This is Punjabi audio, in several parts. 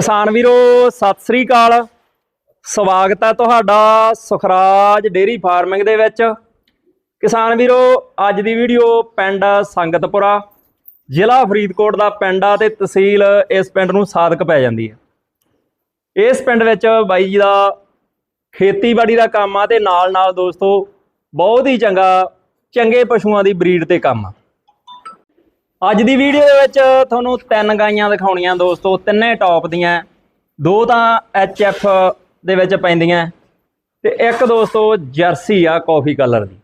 ਕਿਸਾਨ ਵੀਰੋ, ਸਤਿ ਸ੍ਰੀ ਅਕਾਲ। ਸਵਾਗਤ ਹੈ ਤੁਹਾਡਾ ਸੁਖਰਾਜ ਡੇਰੀ ਫਾਰਮਿੰਗ ਦੇ ਵਿੱਚ। ਕਿਸਾਨ ਵੀਰੋ, ਅੱਜ ਦੀ ਵੀਡੀਓ ਪਿੰਡ ਸੰਗਤਪੁਰਾ, ਜ਼ਿਲ੍ਹਾ ਫਰੀਦਕੋਟ ਦਾ ਪਿੰਡ ਆ ਤੇ ਤਹਿਸੀਲ ਇਸ ਪਿੰਡ ਨੂੰ ਸਾਦਕ ਪੈ ਜਾਂਦੀ ਹੈ। ਇਸ ਪਿੰਡ ਵਿੱਚ ਬਾਈ ਜੀ ਦਾ ਖੇਤੀਬਾੜੀ ਦਾ ਕੰਮ ਆ ਤੇ ਨਾਲ ਨਾਲ ਦੋਸਤੋ, ਬਹੁਤ ਹੀ ਚੰਗਾ, ਚੰਗੇ ਪਸ਼ੂਆਂ ਦੀ ਬਰੀਡ ਤੇ ਕੰਮ ਆ। ਅੱਜ ਦੀ ਵੀਡੀਓ ਦੇ ਵਿੱਚ ਤੁਹਾਨੂੰ ਤਿੰਨ ਗਾਈਆਂ ਦਿਖਾਉਣੀਆਂ ਦੋਸਤੋ, ਤਿੰਨੇ ਟੌਪ ਦੀਆਂ। ਦੋ ਤਾਂ ਐਫ ਦੇ ਵਿੱਚ ਪੈਂਦੀਆਂ। ਤੇ ਇੱਕ ਦੋਸਤੋ ਜਰਸੀ ਆ ਕਾਫੀ ਕਲਰ ਦੀ।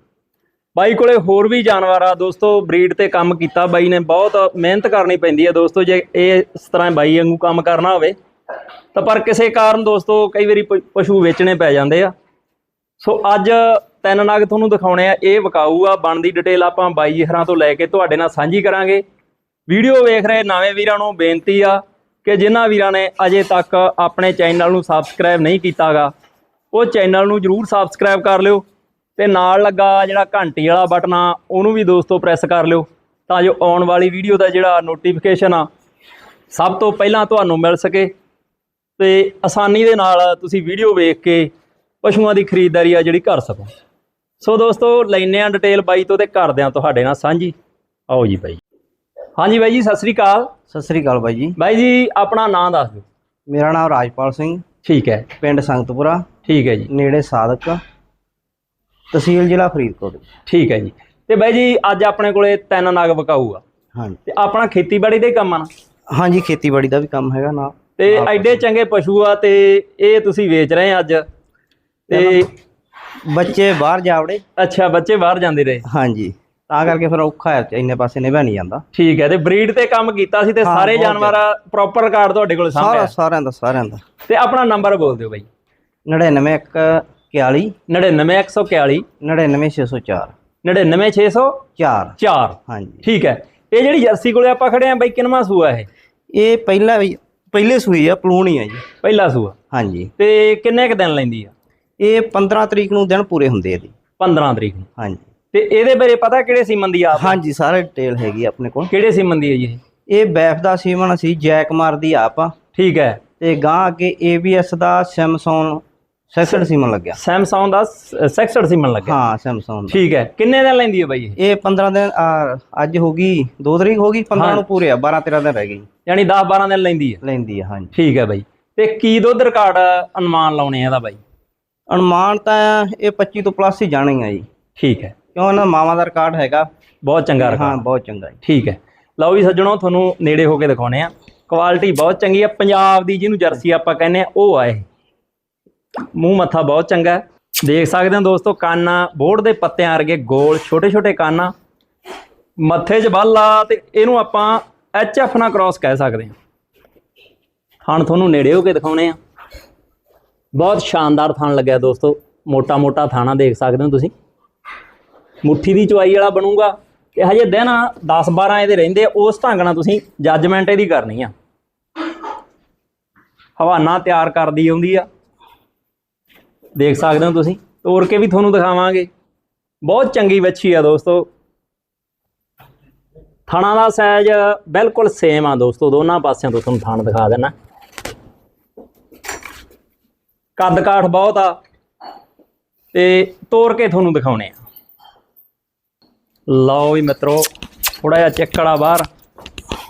ਬਾਈ ਕੋਲੇ ਹੋਰ ਵੀ ਜਾਨਵਰ ਆ ਦੋਸਤੋ, ਬਰੀਡ ਤੇ ਕੰਮ ਕੀਤਾ ਬਾਈ ਨੇ, ਬਹੁਤ ਮਿਹਨਤ ਕਰਨੀ ਪੈਂਦੀ ਆ ਦੋਸਤੋ, ਜੇ ਇਹ ਇਸ ਤਰ੍ਹਾਂ ਬਾਈ ਵਾਂਗੂ ਕੰਮ ਕਰਨਾ ਹੋਵੇ। ਤਾਂ ਪਰ ਕਿਸੇ ਕਾਰਨ ਦੋਸਤੋ, ਕਈ ਵਾਰੀ ਪਸ਼ੂ ਵੇਚਣੇ ਪੈ ਜਾਂਦੇ ਆ। ਸੋ ਅੱਜ ਤਿੰਨ ਨਗ ਤੁਹਾਨੂੰ ਦਿਖਾਉਣੇ ਆ, ਇਹ ਵਿਕਾਊ ਆ, ਬਣਦੀ ਡਿਟੇਲ ਆਪਾਂ ਬਾਈ ਹਰਾਂ ਤੋਂ ਲੈ ਕੇ ਤੁਹਾਡੇ ਨਾਲ ਸਾਂਝੀ ਕਰਾਂਗੇ। ਵੀਡੀਓ ਵੇਖ ਰਹੇ ਨਵੇਂ ਵੀਰਾਂ ਨੂੰ ਬੇਨਤੀ ਆ ਕਿ ਜਿਨ੍ਹਾਂ ਵੀਰਾਂ ਨੇ ਅਜੇ ਤੱਕ ਆਪਣੇ ਚੈਨਲ ਨੂੰ ਸਬਸਕ੍ਰਾਈਬ ਨਹੀਂ ਕੀਤਾਗਾ, ਉਹ ਚੈਨਲ ਨੂੰ ਜਰੂਰ ਸਬਸਕ੍ਰਾਈਬ ਕਰ ਲਿਓ ਤੇ ਨਾਲ ਲੱਗਾ ਜਿਹੜਾ ਘੰਟੀ ਵਾਲਾ ਬਟਨ ਆ, ਉਹਨੂੰ ਵੀ ਦੋਸਤੋ ਪ੍ਰੈਸ ਕਰ ਲਿਓ ਤਾਂ ਜੋ ਆਉਣ ਵਾਲੀ ਵੀਡੀਓ ਦਾ ਜਿਹੜਾ ਨੋਟੀਫਿਕੇਸ਼ਨ ਆ, ਸਭ ਤੋਂ ਪਹਿਲਾਂ ਤੁਹਾਨੂੰ ਮਿਲ ਸਕੇ ਤੇ ਆਸਾਨੀ ਦੇ ਨਾਲ ਤੁਸੀਂ ਵੀਡੀਓ ਵੇਖ ਕੇ ਪਸ਼ੂਆਂ ਦੀ ਖਰੀਦਦਾਰੀ ਆ ਜਿਹੜੀ ਕਰ ਸਕੋ। ਸੋ ਦੋਸਤੋ, ਲੈਨੇ ਆ ਡਿਟੇਲ ਬਾਈ ਤੋਂ ਤੇ ਕਰਦੇ ਆ ਤੁਹਾਡੇ ਨਾਲ ਸਾਂਝੀ। ਆਓ ਜੀ ਬਾਈ। ਹਾਂਜੀ ਬਾਈ ਜੀ ਸਤਿ ਸ੍ਰੀ ਅਕਾਲ। ਸਤਿ ਸ੍ਰੀ ਅਕਾਲ ਬਾਈ ਜੀ। ਬਾਈ ਜੀ ਆਪਣਾ ਨਾਮ ਦੱਸ ਦਿਓ। ਮੇਰਾ ਨਾਮ ਰਾਜਪਾਲ ਸਿੰਘ। ਠੀਕ ਹੈ। ਪਿੰਡ ਸੰਗਤਪੁਰਾ। ਠੀਕ ਹੈ ਜੀ। ਨੇੜੇ ਸਾਦਕ। ਤਹਿਸੀਲ ਜ਼ਿਲ੍ਹਾ ਫਰੀਦਕੋਟ। ਠੀਕ ਹੈ ਜੀ। ਤੇ ਬਾਈ ਜੀ ਅੱਜ ਆਪਣੇ ਕੋਲੇ ਤਿੰਨ ਨਗ ਵਿਕਾਊ ਆ ਹਾਂਜੀ। ਤੇ ਆਪਣਾ ਖੇਤੀਬਾੜੀ ਦਾ ਕੰਮ ਆ ਨਾ? ਹਾਂਜੀ ਖੇਤੀਬਾੜੀ ਦਾ ਵੀ ਕੰਮ ਹੈਗਾ ਨਾ ਤੇ ਐਡੇ ਚੰਗੇ ਪਸ਼ੂ ਆ ਤੇ ਇਹ ਤੁਸੀਂ ਵੇਚ ਰਹੇ ਆ ਅੱਜ। ਤੇ ਬੱਚੇ ਬਾਹਰ ਜਾਵੜੇ। ਅੱਛਾ ਬੱਚੇ ਬਾਹਰ ਜਾਂਦੇ ਰਹੇ। ਹਾਂਜੀ। ਤਾਂ ਕਰਕੇ ਫਿਰ ਔਖਾ ਹੈ ਇੰਨੇ ਪਾਸੇ ਨਿਭਾ ਨਹੀਂ ਜਾਂਦਾ। ਠੀਕ ਹੈ ਤੇ ਬਰੀਡ ਤੇ ਕੰਮ ਕੀਤਾ ਸੀ ਤੇ ਹਾਂ, ਸਾਰੇ ਬਹੁਤ ਜਾਨਵਰ ਪ੍ਰੋਪਰ ਰਿਕਾਰਡ ਤੁਹਾਡੇ ਕੋਲ ਸਾਰਾ ਸਾਹਮਣੇ ਸਾਰਿਆਂ ਦਾ ਸਾਰਿਆਂ ਦਾ। ਤੇ ਆਪਣਾ ਨੰਬਰ ਬੋਲ ਦਿਓ ਬਾਈ। 99141 99141 99604 99604 4 ਹਾਂਜੀ। ਠੀਕ ਹੈ ਇਹ ਜਿਹੜੀ ਜਰਸੀ ਕੋਲੇ ਆਪਾਂ ਖੜੇ ਆ ਬਾਈ ਕਿੰਨਵਾਂ ਸੂਆ ਇਹ? ਇਹ ਪਹਿਲਾ ਵੀ ਪਹਿਲੇ ਸੂਈ ਆ ਪਲੂਣੀ ਆ ਜੀ। ਪਹਿਲਾ ਸੂਆ। ਹਾਂਜੀ। ਤੇ ਕਿੰਨੇ ਕ ਦਿਨ ਲੈਂਦੀ ਆ? ਇਹ 15 ਤਰੀਕ ਨੂੰ ਦਿਨ ਪੂਰੇ ਹੁੰਦੇ ਇਹਦੀ 15 ਤਰੀਕ ਨੂੰ। ਹਾਂਜੀ। ਤੇ ਇਹਦੇ ਬਾਰੇ ਪਤਾ ਕਿਹੜੇ ਸੀਮਨ ਦੀ ਆ? ਹਾਂਜੀ ਸਾਰੇ ਡਿਟੇਲ ਹੈਗੀ ਆਪਣੇ ਕੋਲ। ਕਿਹੜੇ ਸੀਮਨ ਦੀ ਹੈ ਜੀ ਇਹ? ਬੈਫ ਦਾ ਸੀਮਨ ਸੀ ਜੈਕ ਮਾਰਦੀ ਆਪ ਆ। ਠੀਕ ਹੈ। ਤੇ ਗਾਂ ਅੱਗੇ ABS ਦਾ ਸੈਮਸੰਗ ਸੈਕਸਡ ਸੀਮਨ ਲੱਗਿਆ। ਸੈਮਸੰਗ ਦਾ ਸੈਕਸਡ ਸੀਮਨ ਲੱਗਿਆ। ਹਾਂ ਸੈਮਸੰਗ ਦਾ। ਠੀਕ ਹੈ। ਕਿੰਨੇ ਦਿਨ ਲੈਂਦੀ ਹੈ ਬਾਈ ਇਹ? ਇਹ 15 ਦਿਨ ਆ, ਅੱਜ ਹੋ ਗਈ 2 ਤਰੀਕ ਹੋ ਗਈ 15 ਨੂੰ ਪੂਰੇ ਆ 12 13 ਦਿਨ ਰਹਿ ਗਈ ਯਾਨੀ 10 12 ਦਿਨ ਲੈਂਦੀ ਹੈ। ਲੈਂਦੀ ਆ ਹਾਂਜੀ। ਠੀਕ ਹੈ ਬਾਈ। ਤੇ ਕੀ ਦੁੱਧ ਰਿਕਾਰਡ ਅਨੁਮਾਨ ਲਾਉਣੇ ਆ ਇਹਦਾ ਬਾਈ? ਅਨੁਮਾਨ ਤਾਂ ਇਹ 25 ਤੋਂ ਪਲੱਸ ਹੀ ਜਾਣੇ ਆ ਜੀ। ਠੀਕ ਹੈ। ਕਿਉਂ ਇਹਨਾਂ ਮਾਵਾਂ ਦਾ ਰਿਕਾਰਡ ਹੈਗਾ। ਬਹੁਤ ਚੰਗਾ ਰਿਕਾਰਡ ਹਾਂ ਬਹੁਤ ਚੰਗਾ ਜੀ। ਠੀਕ ਹੈ। ਲਓ ਵੀ ਸੱਜਣੋ ਤੁਹਾਨੂੰ ਨੇੜੇ ਹੋ ਕੇ ਦਿਖਾਉਣੇ ਆ। ਕੁਆਲਿਟੀ ਬਹੁਤ ਚੰਗੀ ਆ। ਪੰਜਾਬ ਦੀ ਜਿਹਨੂੰ ਜਰਸੀ ਆਪਾਂ ਕਹਿੰਦੇ ਆ ਉਹ ਆ ਇਹ। ਮੂੰਹ ਮੱਥਾ ਬਹੁਤ ਚੰਗਾ ਹੈ। ਦੇਖ ਸਕਦੇ ਹੋ ਦੋਸਤੋ ਕੰਨ ਬੋੜ ਦੇ ਪੱਤਿਆਂ ਵਰਗੇ ਗੋਲ ਛੋਟੇ ਛੋਟੇ ਕੰਨ। ਮੱਥੇ 'ਚ ਬੱਲ ਤੇ ਇਹਨੂੰ ਆਪਾਂ ਐਚ ਐਫ ਨਾਲ ਕ੍ਰਾਸ ਕਹਿ ਸਕਦੇ ਹਾਂ। ਥਣ ਤੁਹਾਨੂੰ ਨੇੜੇ ਹੋ ਕੇ ਦਿਖਾਉਣੇ ਆ। ਬਹੁਤ ਸ਼ਾਨਦਾਰ ਥਣ ਲੱਗਿਆ ਦੋਸਤੋ। ਮੋਟਾ ਮੋਟਾ ਥਾਣਾ ਦੇਖ ਸਕਦੇ ਹੋ ਤੁਸੀਂ। ਮੁੱਠੀ ਦੀ ਚੁਆਈ ਵਾਲਾ ਬਣੂਗਾ। ਕਿ ਹਜੇ ਦਿਨ 10 12 ਇਹਦੇ ਰਹਿੰਦੇ ਆ, ਉਸ ਢੰਗ ਨਾਲ ਤੁਸੀਂ ਜੱਜਮੈਂਟ ਇਹਦੀ ਕਰਨੀ ਆ। ਹਵਾਨਾ ਤਿਆਰ ਕਰਦੀ ਆਉਂਦੀ ਆ। ਦੇਖ ਸਕਦੇ ਹੋ ਤੁਸੀਂ ਤੋੜ ਕੇ ਵੀ ਤੁਹਾਨੂੰ ਦਿਖਾਵਾਂਗੇ। ਬਹੁਤ ਚੰਗੀ ਵੱਛੀ ਆ ਦੋਸਤੋ। ਥਣਾ ਦਾ ਸਾਈਜ਼ ਬਿਲਕੁਲ ਸੇਮ ਆ ਦੋਸਤੋ ਦੋਨਾਂ ਪਾਸਿਆਂ ਤੋਂ ਤੁਹਾਨੂੰ ਥਣ ਦਿਖਾ ਦੇਣਾ। ਕੱਦ ਕਾਠ ਬਹੁਤ ਆ। ਤੇ ਤੋੜ ਕੇ ਤੁਹਾਨੂੰ ਦਿਖਾਉਣੇ ਆ। ਲਓ ਵੀ ਮਿੱਤਰੋ ਥੋੜਾ ਜਿਹਾ ਚੱਕੜਾ ਬਾਹਰ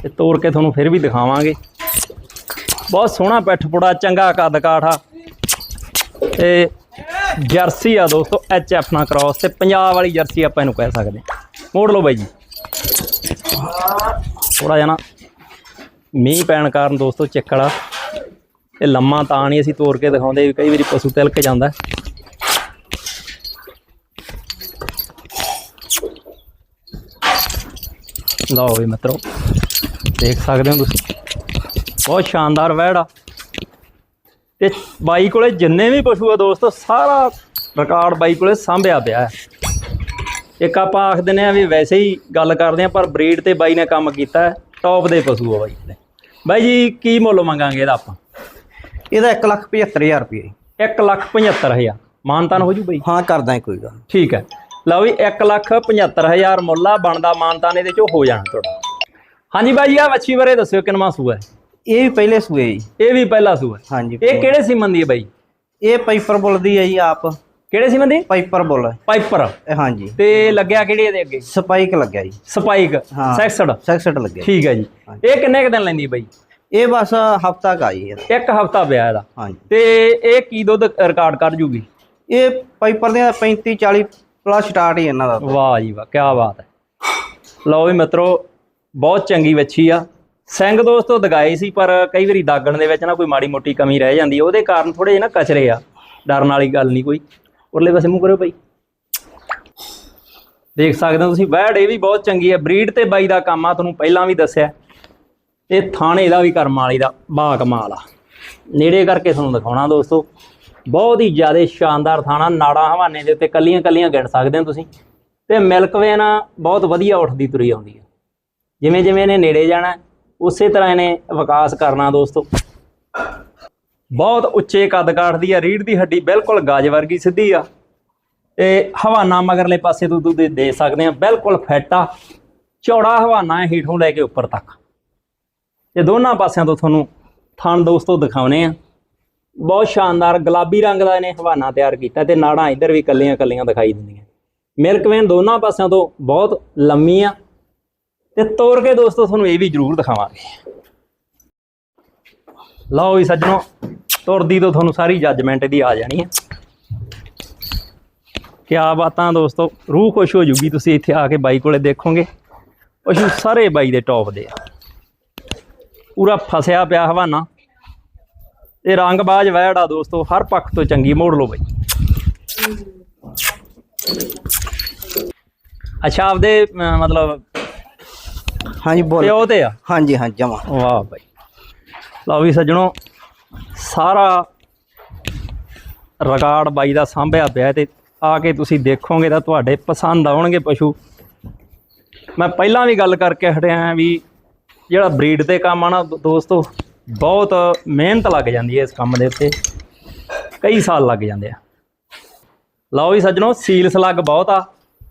ਤੇ ਤੋੜ ਕੇ ਤੁਹਾਨੂੰ ਫਿਰ ਵੀ ਦਿਖਾਵਾਂਗੇ। ਬਹੁਤ ਸੋਹਣਾ ਪਿੱਠ ਪੁੜਾ, ਚੰਗਾ ਕੱਦ ਕਾਠਾ ਤੇ ਜਰਸੀ ਆ ਦੋਸਤੋ ਐਚ ਐਫ ਨਾਲ ਕ੍ਰਾਸ ਤੇ ਪੰਜਾਬ ਵਾਲੀ ਜਰਸੀ ਆਪਾਂ ਇਹਨੂੰ ਕਹਿ ਸਕਦੇ ਹਾਂ। ਮੋੜ ਲਓ ਬਾਈ ਜੀ। ਥੋੜਾ ਜਿਹਾ ਨਾ ਮੀਂਹ ਪੈਣ ਕਾਰਨ ਦੋਸਤੋ, ਚੱਕੜਾ ਇਹ ਲੰਮਾ ਤਾਂ ਨਹੀਂ ਅਸੀਂ ਤੋੜ ਕੇ ਦਿਖਾਉਂਦੇ, ਕਈ ਵਾਰੀ ਪਸ਼ੂ ਤਿਲਕ ਜਾਂਦਾ। ਲਓ ਵੀ ਮਿੱਤਰੋ ਦੇਖ ਸਕਦੇ ਹੋ ਤੁਸੀਂ। ਬਹੁਤ ਸ਼ਾਨਦਾਰ ਵਹਿੜ ਆ। ਤੇ ਬਾਈ ਕੋਲੇ ਜਿੰਨੇ ਵੀ ਪਸ਼ੂ ਆ ਦੋਸਤੋ ਸਾਰਾ ਰਿਕਾਰਡ ਬਾਈ ਕੋਲੇ ਸਾਂਭਿਆ ਪਿਆ ਹੈ। ਇੱਕ ਆਪਾਂ ਆਖ ਦਿੰਦੇ ਆ ਵੀ ਵੈਸੇ ਹੀ ਗੱਲ ਕਰਦੇ ਆ ਪਰ ਬਰੀਡ ਤੇ ਬਾਈ ਨੇ ਕੰਮ ਕੀਤਾ ਹੈ ਟੌਪ ਦੇ ਪਸ਼ੂ ਆ ਬਾਈ ਕੋਲੇ ਬਾਈ ਜੀ ਕੀ ਮੁੱਲ ਮੰਗਾਂਗੇ ਇਹਦਾ ਆਪਾਂ? ਇਹਦਾ 175000 ਰੁਪਏ 175000 ਮਾਨਤਾਨ ਹੋ ਜੂ ਬਾਈ? ਹਾਂ ਕਰਦਾ ਕੋਈ ਗੱਲ ਠੀਕ ਹੈ। ਲਓ ਵੀ 175000 ਮੁੱਲ ਆ ਬਣਦਾ ਮਾਨਤਾਨ ਇਹਦੇ ਚੋਂ ਹੋ ਜਾਣਾ ਤੁਹਾਡਾ। ਹਾਂਜੀ ਬਾਈ ਆ ਵੱਛੀ ਬਾਰੇ ਦੱਸਿਓ ਕਿੰਨਵਾਂ ਸੂਆ ਹੈ? ਇਹ ਵੀ ਪਹਿਲੇ ਸੂਏ ਜੀ। ਇਹ ਵੀ ਪਹਿਲਾ ਸੂਆ ਹਾਂਜੀ ਇਹ ਕਿਹੜੇ ਸੀਮਨ ਦੀ ਹੈ ਬਾਈ? ਇਹ ਪਾਈਪਰ ਬੁੱਲ ਦੀ ਹੈ ਜੀ ਆਪ। ਕਿਹੜੇ ਸੀਮਨ ਦੀ? ਪਾਈਪਰ ਬੁੱਲ। ਪਾਈਪਰ। ਇਹ ਹਾਂਜੀ। ਤੇ ਲੱਗਿਆ ਕਿਹੜੀ ਇਹਦੇ ਅੱਗੇ? ਸਪਾਈਕ ਲੱਗਿਆ ਜੀ। ਸਪਾਈਕ ਹਾਂ। ਸੈਕਸਡ। ਸੈਕਸਟ ਲੱਗਿਆ। ਜੀ। ਠੀਕ ਹੈ ਜੀ। ਇਹ ਕਿੰਨੇ ਕੁ ਦਿਨ ਲੈਂਦੀ ਹੈ ਬਾਈ? ਇਹ ਬਸ ਹਫਤਾ ਕਾ ਜੀ ਇਹਦਾ। ਇੱਕ ਹਫਤਾ ਪਿਆ ਇਹਦਾ। ਹਾਂਜੀ। ਤੇ ਇਹ ਕੀ ਦੁੱਧ ਰਿਕਾਰਡ ਕਰ ਜੂਗੀ? ਇਹ ਪਾਈਪਰ ਦੇ 35 40 ਪਲੱਸ ਸਟਾਰਟ ਹੀ ਇਹਨਾਂ ਦਾ ਵਾਹ ਜੀ ਵਾਹ ਕੀ ਬਾਤ ਹੈ। ਲਓ ਵੀ ਮਿੱਤਰੋ, ਬਹੁਤ ਚੰਗੀ ਵੱਛੀ ਆ। ਸਿੰਘ ਦੋਸਤੋ ਦਗਾਏ ਸੀ, ਪਰ ਕਈ ਵਾਰੀ ਦਾਗਣ ਦੇ ਵਿੱਚ ਨਾ ਕੋਈ ਮਾੜੀ ਮੋਟੀ ਕਮੀ ਰਹਿ ਜਾਂਦੀ ਉਹਦੇ ਕਾਰਨ ਥੋੜੇ ਜਿਹੇ ਨਾ ਕਚਰੇ ਆ। ਡਰਨ ਵਾਲੀ ਗੱਲ ਨਹੀਂ ਕੋਈ। ਉਰਲੇ ਪਾਸੇ ਮੂੰਹ ਕਰੋ ਭਾਈ। ਦੇਖ ਸਕਦੇ ਹੋ ਤੁਸੀਂ, ਵੈੜ ਇਹ ਵੀ ਬਹੁਤ ਚੰਗੀ ਹੈ ਬਰੀਡ ਤੇ ਬਾਈ ਦਾ ਕੰਮ ਆ, ਤੁਹਾਨੂੰ ਪਹਿਲਾਂ ਵੀ ਦੱਸਿਆ। ਇਹ ਥਾਣੇ ਦਾ ਵੀ ਕਰਮ ਵਾਲੀ ਦਾ ਬਾ ਕਮਾਲ ਆ। ਨੇੜੇ ਕਰਕੇ ਤੁਹਾਨੂੰ ਦਿਖਾਉਣਾ ਦੋਸਤੋ। ਬਹੁਤ ਹੀ ਜ਼ਿਆਦਾ ਸ਼ਾਨਦਾਰ ਥਾਣਾ ਨਾੜਾ ਹਵਾਨੇ ਦੇ ਉੱਤੇ ਕੱਲੀਆਂ ਕੱਲੀਆਂ ਗਿਣ ਸਕਦੇ ਹੋ ਤੁਸੀਂ। ਤੇ ਮਿਲਕ ਵੇਨ ਬਹੁਤ ਵਧੀਆ ਉੱਠਦੀ ਤੁਰੀ ਆਉਂਦੀ ਹੈ। ਜਿਵੇਂ ਜਿਵੇਂ ਇਹਨੇ ਨੇੜੇ ਜਾਣਾ, ਉਸੇ ਤਰ੍ਹਾਂ ਇਹਨੇ ਵਿਕਾਸ ਕਰਨਾ ਦੋਸਤੋ। ਬਹੁਤ ਉੱਚੇ ਕੱਦ ਕਾਠਦੀ ਆ ਰੀੜ ਦੀ ਹੱਡੀ ਬਿਲਕੁਲ ਗਾਜ ਵਰਗੀ ਸਿੱਧੀ ਆ। ਤੇ ਹਵਾਨਾ ਮਗਰਲੇ ਪਾਸੇ ਤੋਂ ਤੁਸੀਂ ਦੇ ਸਕਦੇ ਆ, ਬਿਲਕੁਲ ਫਿੱਟ ਆ। ਚੌੜਾ ਹਵਾਨਾ ਹੈ ਹੀਠੋਂ ਲੈ ਕੇ ਉੱਪਰ ਤੱਕ। ਇਹ ਦੋਨਾਂ ਪਾਸਿਆਂ ਤੋਂ ਤੁਹਾਨੂੰ ਥਣ ਦੋਸਤੋ ਦਿਖਾਉਨੇ ਆ। ਬਹੁਤ ਸ਼ਾਨਦਾਰ ਗੁਲਾਬੀ ਰੰਗ ਦਾ ਇਹਨੇ ਹਵਾਨਾ ਤਿਆਰ ਕੀਤਾ ਤੇ ਨਾੜਾਂ ਇੱਧਰ ਵੀ ਕੱਲੀਆਂ ਕੱਲੀਆਂ ਦਿਖਾਈ ਦਿੰਦੀਆਂ। ਮਿਲਕ ਵੇਨ ਦੋਨਾਂ ਪਾਸਿਆਂ ਤੋਂ ਬਹੁਤ ਲੰਮੀ ਆ ਤੇ ਤੋੜ ਕੇ ਦੋਸਤੋ, ਤੁਹਾਨੂੰ ਇਹ ਵੀ ਜ਼ਰੂਰ ਦਿਖਾਵਾਂਗੇ। ਲਓ ਵੀ ਸੱਜਣੋ, ਤੁਰਦੀ ਤੋਂ ਤੁਹਾਨੂੰ ਸਾਰੀ ਜੱਜਮੈਂਟ ਦੀ ਆ ਜਾਣੀ ਹੈ। ਕਿਆ ਬਾਤਾਂ ਦੋਸਤੋ, ਰੂਹ ਖੁਸ਼ ਹੋ ਜੂਗੀ ਤੁਸੀਂ ਇੱਥੇ ਆ ਕੇ ਬਾਈ ਕੋਲੇ ਦੇਖੋਗੇ। ਪਸ਼ੂ ਸਾਰੇ ਬਾਈ ਦੇ ਟੌਪ ਦੇ ਆ। ਪੂਰਾ ਫਸਿਆ ਪਿਆ ਹਵਾਨਾ। ਇਹ ਰੰਗਬਾਜ਼ ਵੈੜ ਆ ਦੋਸਤੋ ਹਰ ਪੱਖ ਤੋਂ ਚੰਗੀ ਮੋੜ ਲਓ ਬਾਈ। ਅੱਛਾ ਆਪਦੇ ਅਮ, ਮਤਲਬ ਹਾਂਜੀ ਬੋਲ। ਪਿਓ ਤੇ ਆ? ਹਾਂਜੀ ਹਾਂ ਜਮਾ। ਵਾਹ ਬਾਈ। ਲਓ ਵੀ ਸੱਜਣੋ ਸਾਰਾ ਰਿਕਾਰਡ ਬਾਈ ਦਾ ਸਾਂਭਿਆ ਪਿਆ ਤੇ ਆ ਕੇ ਤੁਸੀਂ ਦੇਖੋਗੇ ਤਾਂ ਤੁਹਾਡੇ ਪਸੰਦ ਆਉਣਗੇ ਪਸ਼ੂ। ਮੈਂ ਪਹਿਲਾਂ ਵੀ ਗੱਲ ਕਰਕੇ ਹਟਿਆ ਵੀ ਜਿਹੜਾ ਬਰੀਡ ਤੇ ਕੰਮ ਆ ਨਾ ਦੋ- ਦੋਸਤੋ ਬਹੁਤ ਮਿਹਨਤ ਲੱਗ ਜਾਂਦੀ ਹੈ ਇਸ ਕੰਮ ਦੇ ਉੱਤੇ। ਕਈ ਸਾਲ ਲੱਗ ਜਾਂਦੇ ਆ। ਲਓ ਵੀ ਸੱਜਣੋ ਸੀਲ ਸਲੱਗ ਬਹੁਤ ਆ।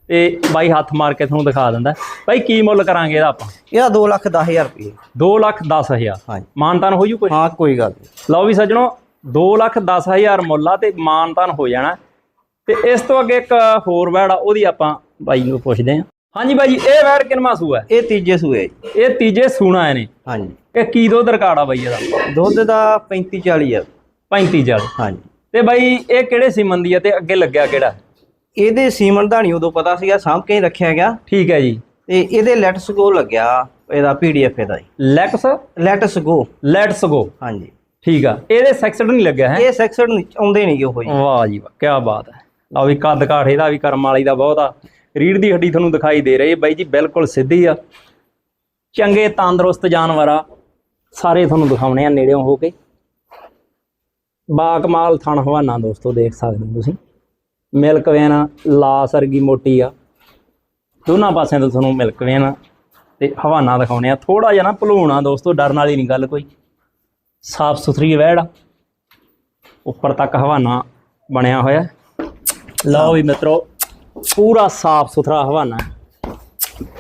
ਤੇ ਬਾਈ ਹੱਥ ਮਾਰ ਕੇ ਤੁਹਾਨੂੰ ਦਿਖਾ ਦਿੰਦਾ। ਬਾਈ ਕੀ ਮੁੱਲ ਕਰਾਂਗੇ ਇਹਦਾ ਆਪਾਂ? ਇਹਦਾ 2 ਲੱਖ 10000 ਰੁਪਏ। 2 ਲੱਖ 10 ਹਜ਼ਾਰ। ਹਾਂਜੀ। ਮਾਨਤਾਨ ਹੋ ਜੂ ਕੁਛ ਹਾਂ ਕੋਈ ਗੱਲ ਨਹੀਂ। ਲਓ ਵੀ ਸੱਜਣੋ 2 ਲੱਖ 10 ਹਜ਼ਾਰ ਮੁੱਲ ਆ ਤੇ ਮਾਨਤਾਨ ਹੋ ਜਾਣਾ। ਤੇ ਇਸ ਤੋਂ ਅੱਗੇ ਇੱਕ ਹੋਰ ਵੈੜ ਆ ਉਹਦੀ ਆਪਾਂ ਬਾਈ ਨੂੰ ਪੁੱਛਦੇ ਹਾਂ। ਹਾਂਜੀ ਬਾਈ ਜੀ ਇਹ ਵੈੜ ਕਿੰਨਵਾਂ ਸੂਆ? ਹੈ ਇਹ ਤੀਜੇ ਸੂਏ ਜੀ। ਇਹ ਤੀਜੇ ਸੂਣਾ ਇਹਨੇ। ਹਾਂਜੀ। ਇਹ ਕੀ ਦੁੱਧ ਰਿਕਾਰਡ ਆ ਬਾਈ ਇਹਦਾ? ਦੁੱਧ ਦਾ 35 40 ਆ। 35 ਜਲ ਹਾਂਜੀ। ਤੇ ਬਾਈ ਇਹ ਕਿਹੜੇ ਸੀਮਨ ਦੀ ਆ ਤੇ ਅੱਗੇ ਲੱਗਿਆ ਕਿਹੜਾ? ਇਹਦੇ ਸੀਮਨ ਦਾ ਨਹੀਂ ਉਦੋਂ ਪਤਾ ਸੀਗਾ ਸਾਂਭ ਕੇ ਹੀ ਰੱਖਿਆ ਗਿਆ। ਠੀਕ ਹੈ ਜੀ। ਤੇ ਇਹਦੇ ਲੈਟਸ ਗੋ ਲੱਗਿਆ ਇਹਦਾ ਪੀਡੀਐਫ ਇਹਦਾ ਜੀ let's? Let's go. Let's go. ਹਾਂਜੀ। ਠੀਕ ਆ। ਇਹਦੇ ਸੈਕਸਡ ਨਹੀਂ ਲੱਗਿਆ ਹੈ? ਇਹ ਸੈਕਸ਼ਨ ਆਉਂਦੇ ਨਹੀਂ ਉਹ। ਜੀ ਵਾਹ ਜੀ ਵਾਹ ਕੀ ਬਾਤ ਹੈ। ਲਓ ਵੀ ਕੱਦ ਕਾਠ ਇਹਦਾ ਵੀ ਕਰਮ ਵਾਲੀ ਦਾ ਬਹੁਤ ਆ। ਰੀੜ ਦੀ ਹੱਡੀ ਤੁਹਾਨੂੰ ਦਿਖਾਈ ਦੇ ਰਹੀ ਹੈ। ਬਾਈ ਜੀ ਬਿਲਕੁਲ ਸਿੱਧੀ ਆ। ਚੰਗੇ ਤੰਦਰੁਸਤ ਜਾਨਵਰ ਆ। ਸਾਰੇ ਤੁਹਾਨੂੰ ਦਿਖਾਉਣੇ ਆ ਨੇੜਿਓਂ ਹੋ ਕੇ। ਬਾ ਕਮਾਲ ਥਣ ਹਵਾਨਾ ਦੋਸਤੋ, ਦੇਖ ਸਕਦੇ ਹੋ ਤੁਸੀਂ। ਮਿਲਕ ਵੈਨ ਲਾ ਸਰਗੀ ਮੋਟੀ ਆ। ਦੋਨਾਂ ਪਾਸਿਆਂ ਤੋਂ ਤੁਹਾਨੂੰ ਮਿਲਕ ਵੈਨ ਤੇ ਹਵਾਨਾ ਦਿਖਾਉਣੇ ਆ। ਥੋੜਾ ਜਿਹਾ ਨਾ ਭਲੂਣਾ ਦੋਸਤੋ, ਡਰਨ ਵਾਲੀ ਨਹੀਂ ਗੱਲ ਕੋਈ। ਸਾਫ਼ ਸੁਥਰੀ ਵੈੜ। ਆ ਉੱਪਰ ਤੱਕ ਹਵਾਨਾ ਬਣਿਆ ਹੋਇਆ। ਹੈ। ਲਓ ਵੀ ਮਿੱਤਰੋ, ਪੂਰਾ ਸਾਫ਼ ਸੁਥਰਾ ਹਵਾਨਾ।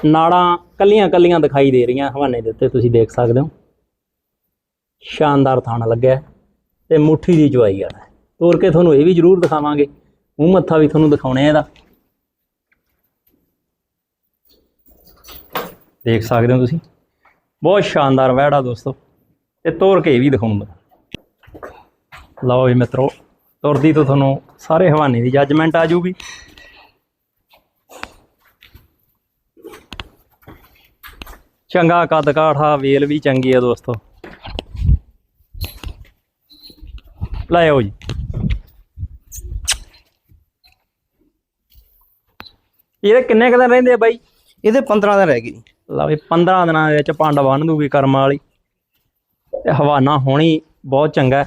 ਨਾੜਾਂ ਕੱਲੀਆਂ ਕੱਲੀਆਂ ਦਿਖਾਈ ਦੇ ਰਹੀਆਂ ਹਵਾਨੇ ਦੇ ਉੱਤੇ, ਤੁਸੀਂ ਦੇਖ ਸਕਦੇ ਹੋ। ਸ਼ਾਨਦਾਰ ਥਾਣਾ ਲੱਗਿਆ ਹੈ ਤੇ ਮੁੱਠੀ ਦੀ ਚੁਆਈ ਵਾਲਾ ਤੋਰ ਕੇ ਤੁਹਾਨੂੰ ਇਹ ਵੀ ਜ਼ਰੂਰ ਦਿਖਾਵਾਂਗੇ। ਮੂੰਹ ਮੱਥਾ ਵੀ ਤੁਹਾਨੂੰ ਦਿਖਾਉਣੇ ਆ ਇਹਦਾ। ਦੇਖ ਸਕਦੇ ਹੋ ਤੁਸੀਂ? ਬਹੁਤ ਸ਼ਾਨਦਾਰ ਵਹਿੜਾ ਦੋਸਤੋ। ਤੇ ਤੋਰ ਕੇ ਇਹ ਵੀ ਦਿਖਾਉਂਗਾ ਲਓ ਵੀ ਮਿੱਤਰੋ, ਤੁਰਦੀ ਤੋਂ ਤੁਹਾਨੂੰ ਸਾਰੇ ਹਵਾਨੇ ਦੀ ਜੱਜਮੈਂਟ ਆ ਜੂਗੀ ਚੰਗਾ ਕੱਦ ਕਾਠਾ ਵੇਲ ਵੀ ਚੰਗੀ ਆ ਦੋਸਤੋ। ਲੈ ਆਓ ਜੀ। ਇਹਦੇ ਕਿੰਨੇ ਕੁ ਦਿਨ ਰਹਿੰਦੇ ਆ ਬਾਈ? ਇਹਦੇ 15 ਦਿਨ ਰਹਿ ਗਏ ਜੀ। ਲਾ ਵੀ 15 ਦਿਨਾਂ ਦੇ ਵਿੱਚ ਪੰਡ ਬੰਨ ਦੂਗੀ ਕਰਮ ਵਾਲੀ। ਤੇ ਹਵਾਨਾ ਹੋਣੀ ਬਹੁਤ ਚੰਗਾ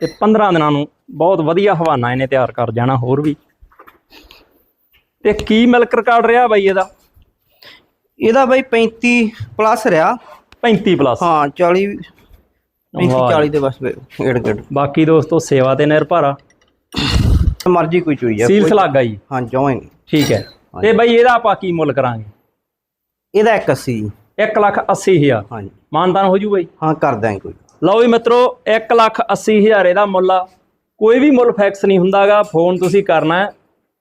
ਤੇ 15 ਦਿਨਾਂ ਨੂੰ ਬਹੁਤ ਵਧੀਆ ਹਵਾਨਾ ਇਹਨੇ ਤਿਆਰ ਕਰ ਜਾਣਾ ਹੋਰ ਵੀ। ਤੇ ਕੀ ਮਿਲਕ ਰਿਕਾਰਡ ਰਿਹਾ ਬਾਈ ਇਹਦਾ? ਇਹਦਾ ਬਾਈ 35 ਪਲੱਸ ਰਿਹਾ। 35 ਪਲੱਸ ਹਾਂ 40 35 ਵਾਹ। 40 ਦੇ ਬਸ ਗੇੜ ਗੇੜ ਬਾਕੀ ਦੋਸਤੋ ਸੇਵਾ ਤੇ ਨਿਰਭਰ ਆ ਮਰਜ਼ੀ ਕੋਈ ਚੋਈ ਆ ਸੀਲ ਸਲਾਗਾ ਜੀ। ਹਾਂ ਜਮਾਂ ਨਹੀਂ। ਠੀਕ ਹੈ। ਤੇ ਬਾਈ ਇਹਦਾ ਆਪਾਂ ਕੀ ਮੁੱਲ ਕਰਾਂਗੇ? ਇਹਦਾ 81 ਜੀ। 1 ਲੱਖ 80 ਹਜ਼ਾਰ। ਹਾਂਜੀ ਮਾਨਦਾਨ ਹੋ ਜੂ ਬਾਈ? ਹਾਂ ਕਰ ਦਾਂਗੇ ਕੋਈ। ਲਓ ਵੀ ਮਿੱਤਰੋ 1 ਲੱਖ 80 ਹਜ਼ਾਰ ਇਹਦਾ ਮੁੱਲ ਆ। ਕੋਈ ਵੀ ਮੁੱਲ ਫਿਕਸ ਨਹੀਂ ਹੁੰਦਾਗਾ ਫੋਨ ਤੁਸੀਂ ਕਰਨਾ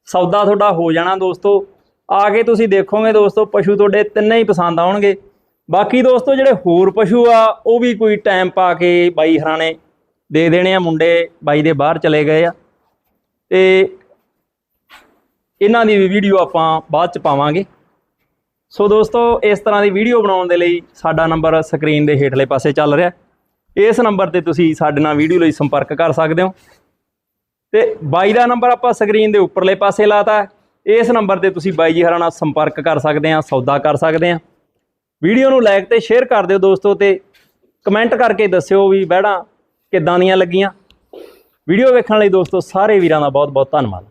ਸੌਦਾ ਤੁਹਾਡਾ ਹੋ ਜਾਣਾ ਦੋਸਤੋ। ਆ ਕੇ ਤੁਸੀਂ ਦੇਖੋਗੇ ਦੋਸਤੋ ਪਸ਼ੂ ਤੁਹਾਡੇ ਤਿੰਨੇ ਹੀ ਪਸੰਦ ਆਉਣਗੇ। ਬਾਕੀ ਦੋਸਤੋ ਜਿਹੜੇ ਹੋਰ ਪਸ਼ੂ ਆ, ਉਹ ਵੀ ਕੋਈ ਟਾਈਮ ਪਾ ਕੇ ਬਾਈ ਹਰਾਣੇ ਦੇ ਦੇਣੇ ਆ ਮੁੰਡੇ, ਬਾਈ ਦੇ ਬਾਹਰ ਚਲੇ ਗਏ ਆ। ਤੇ ਇਹਨਾਂ ਦੀ ਵੀ ਵੀਡੀਓ ਆਪਾਂ ਬਾਅਦ ਚ ਪਾਵਾਂਗੇ। ਸੋ ਦੋਸਤੋ, ਇਸ ਤਰ੍ਹਾਂ ਦੀ ਵੀਡੀਓ ਬਣਾਉਣ ਦੇ ਲਈ ਸਾਡਾ ਨੰਬਰ ਸਕਰੀਨ ਦੇ ਹੇਠਲੇ ਪਾਸੇ ਚੱਲ ਰਿਹਾ। ਇਸ ਨੰਬਰ ਤੇ ਤੁਸੀਂ ਸਾਡੇ ਨਾਲ ਵੀਡੀਓ ਲਈ ਸੰਪਰਕ ਕਰ ਸਕਦੇ ਹੋ। ਤੇ ਬਾਈ ਦਾ ਨੰਬਰ ਆਪਾਂ ਸਕਰੀਨ ਦੇ ਉੱਪਰਲੇ ਪਾਸੇ ਲਾਤਾ। ਹੈ। ਇਸ ਨੰਬਰ ਤੇ ਤੁਸੀਂ ਬਾਈ ਜੀ ਹਰਾਂ ਨਾਲ ਸੰਪਰਕ ਕਰ ਸਕਦੇ ਆ, ਸੌਦਾ ਕਰ ਸਕਦੇ ਆ। ਵੀਡੀਓ ਨੂੰ ਲਾਈਕ ਤੇ ਸ਼ੇਅਰ ਕਰ ਦਿਓ ਦੋਸਤੋ ਤੇ ਕਮੈਂਟ ਕਰਕੇ ਦੱਸਿਓ ਵੀ ਬਹਿਣਾ ਕਿੱਦਾਂ ਦੀਆਂ ਲੱਗੀਆਂ। ਵੀਡੀਓ ਵੇਖਣ ਲਈ ਦੋਸਤੋ ਸਾਰੇ ਵੀਰਾਂ ਦਾ ਬਹੁਤ ਬਹੁਤ ਧੰਨਵਾਦ।